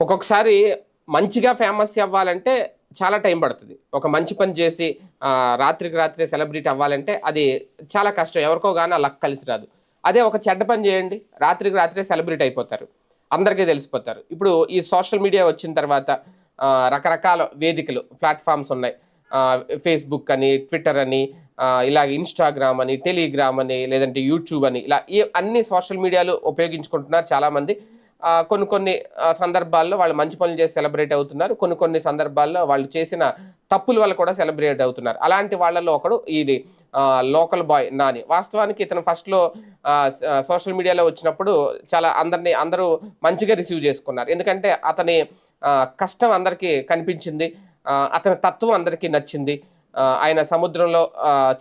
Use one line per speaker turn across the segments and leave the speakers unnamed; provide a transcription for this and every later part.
ఒక్కొక్కసారి మంచిగా ఫేమస్ అవ్వాలంటే చాలా టైం పడుతుంది. ఒక మంచి పని చేసి రాత్రికి రాత్రి సెలబ్రిటీ అవ్వాలంటే అది చాలా కష్టం. ఎవరికో కానీ ఆ లక్ కలిసి రాదు. అదే ఒక చెడ్డ పని చేయండి రాత్రికి రాత్రే సెలబ్రిటీ అయిపోతారు. అందరికీ తెలిసిపోతారు. ఇప్పుడు ఈ సోషల్ మీడియా వచ్చిన తర్వాత రకరకాల వేదికలు ప్లాట్ఫామ్స్ ఉన్నాయి. ఫేస్బుక్ అని ట్విట్టర్ అని ఆ, ఇలాగ ఇన్స్టాగ్రామ్ అని టెలిగ్రామ్ అని లేదంటే యూట్యూబ్ అని ఇలా ఈ అన్ని సోషల్ మీడియాలు ఉపయోగించుకుంటున్నారు చాలామంది. కొన్ని కొన్ని సందర్భాల్లో వాళ్ళు మంచి పనులు చేసి సెలబ్రేట్ అవుతున్నారు. కొన్ని కొన్ని సందర్భాల్లో వాళ్ళు చేసిన తప్పుల వల్ల కూడా సెలబ్రేట్ అవుతున్నారు. అలాంటి వాళ్ళలో ఒకడు ఇది లోకల్ బాయ్ నాని. వాస్తవానికి ఇతను ఫస్ట్లో సోషల్ మీడియాలో వచ్చినప్పుడు చాలా అందరినీ అందరూ మంచిగా రిసీవ్ చేసుకున్నారు. ఎందుకంటే అతని కష్టం అందరికీ కనిపించింది. అతని తత్వం అందరికీ నచ్చింది. ఆయన సముద్రంలో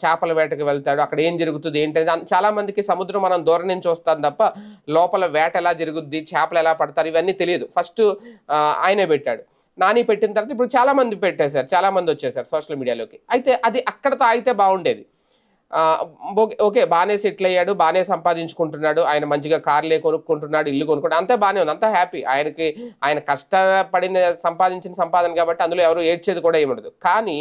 చేపల వేటకు వెళ్తాడు. అక్కడ ఏం జరుగుతుంది ఏంటంటే చాలామందికి చాలా మందికి సముద్రం మనం దూరం నుంచి వస్తాం తప్ప లోపల వేట ఎలా జరుగుద్ది చేపలు ఎలా పడతారు ఇవన్నీ తెలియదు. ఫస్ట్ ఆయనే పెట్టాడు. నాని పెట్టిన తర్వాత ఇప్పుడు చాలా మంది పెట్టేశారు చాలా మంది వచ్చేసారు సోషల్ మీడియాలోకి. అయితే అది అక్కడతో ఆగితే బాగుండేది. ఓకే ఓకే బాగానే సెటిల్ అయ్యాడు బాగానే సంపాదించుకుంటున్నాడు ఆయన మంచిగా కార్లే కొనుక్కుంటున్నాడు ఇల్లు కొనుక్కుంటాడు అంతా బాగానే ఉంది అంతా హ్యాపీ. ఆయనకి ఆయన కష్టపడిన సంపాదించిన సంపాదన కాబట్టి అందులో ఎవరు ఏడ్చేది కూడా ఏముండదు కానీ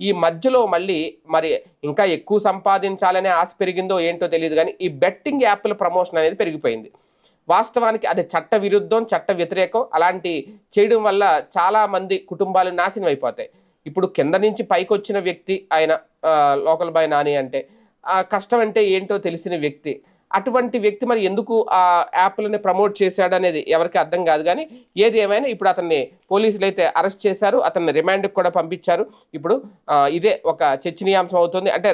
ఈ మధ్యలో మళ్ళీ మరి ఇంకా ఎక్కువ సంపాదించాలనే ఆశ పెరిగిందో ఏంటో తెలియదు కానీ ఈ బెట్టింగ్ యాప్ల ప్రమోషన్ అనేది పెరిగిపోయింది. వాస్తవానికి అది చట్ట విరుద్ధం చట్ట వ్యతిరేకం అలాంటి చేయడం వల్ల చాలామంది కుటుంబాలు నాశనం అయిపోతాయి. ఇప్పుడు కింద నుంచి పైకి వచ్చిన వ్యక్తి ఆయన లోకల్ బాయ్ నాని అంటే ఆ కష్టం అంటే ఏంటో తెలిసిన వ్యక్తి అటువంటి వ్యక్తి మరి ఎందుకు ఆ యాప్లని ప్రమోట్ చేశాడు అనేది ఎవరికి అర్థం కాదు. కానీ ఏది ఏమైనా ఇప్పుడు అతన్ని పోలీసులు అయితే అరెస్ట్ చేశారు అతన్ని రిమాండ్కి కూడా పంపించారు. ఇప్పుడు ఇదే ఒక చర్చనీయాంశం అవుతుంది. అంటే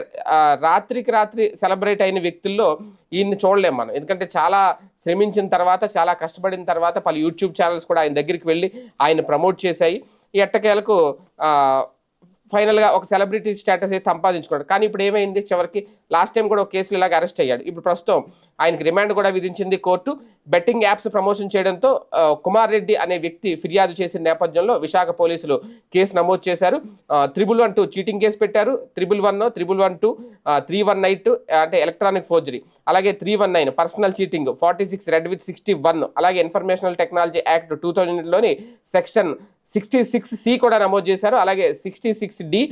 రాత్రికి రాత్రి సెలబ్రేట్ అయిన వ్యక్తుల్లో ఈయన్ని చూడలేము మనం. ఎందుకంటే చాలా శ్రమించిన తర్వాత చాలా కష్టపడిన తర్వాత పలు యూట్యూబ్ ఛానల్స్ కూడా ఆయన దగ్గరికి వెళ్ళి ఆయన ప్రమోట్ చేశాయి. ఈ ఎట్టకేలకు ఫైనల్గా ఒక సెలబ్రిటీ స్టేటస్ అయితే సంపాదించుకున్నాడు. కానీ ఇప్పుడు ఏమైంది? చివరికి లాస్ట్ టైం కూడా ఒక కేసులో ఇలాగ అరెస్ట్ అయ్యాడు. ఇప్పుడు ప్రస్తుతం ఆయనకి రిమాండ్ కూడా విధించింది కోర్టు. బెట్టింగ్ యాప్స్ ప్రమోషన్ చేయడంతో కుమార్ రెడ్డి అనే వ్యక్తి ఫిర్యాదు చేసిన నేపథ్యంలో విశాఖ పోలీసులు కేసు నమోదు చేశారు. Triple one two cheating case పెట్టారు. Triple one triple one two three one night అంటే ఎలక్ట్రానిక్ ఫోర్జరీ. అలాగే three one nine personal cheating forty six read with sixty one. అలాగే ఇన్ఫర్మేషనల్ టెక్నాలజీ యాక్ట్ టూ థౌజండ్లోని section sixty six C కూడా నమోదు చేశారు. అలాగే sixty six D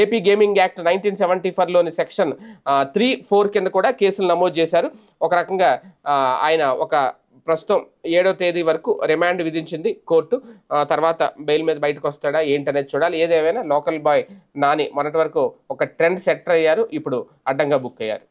AP gaming act nineteen seventy ఫోర్లోని section three four కింద కూడా కేసులు నమోదు చేశారు. ఒక రకంగా ఆయన ఒక ప్రస్తుతం ఏడో తేదీ వరకు రిమాండ్ విధించింది కోర్టు. తర్వాత బెయిల్ మీద బయటకు వస్తాడా ఏంటనేది చూడాలి. ఏదేమైనా లోకల్ బాయ్ నాని మొన్నటి వరకు ఒక ట్రెండ్ సెటర్ అయ్యారు ఇప్పుడు అడ్డంగా బుక్ అయ్యారు.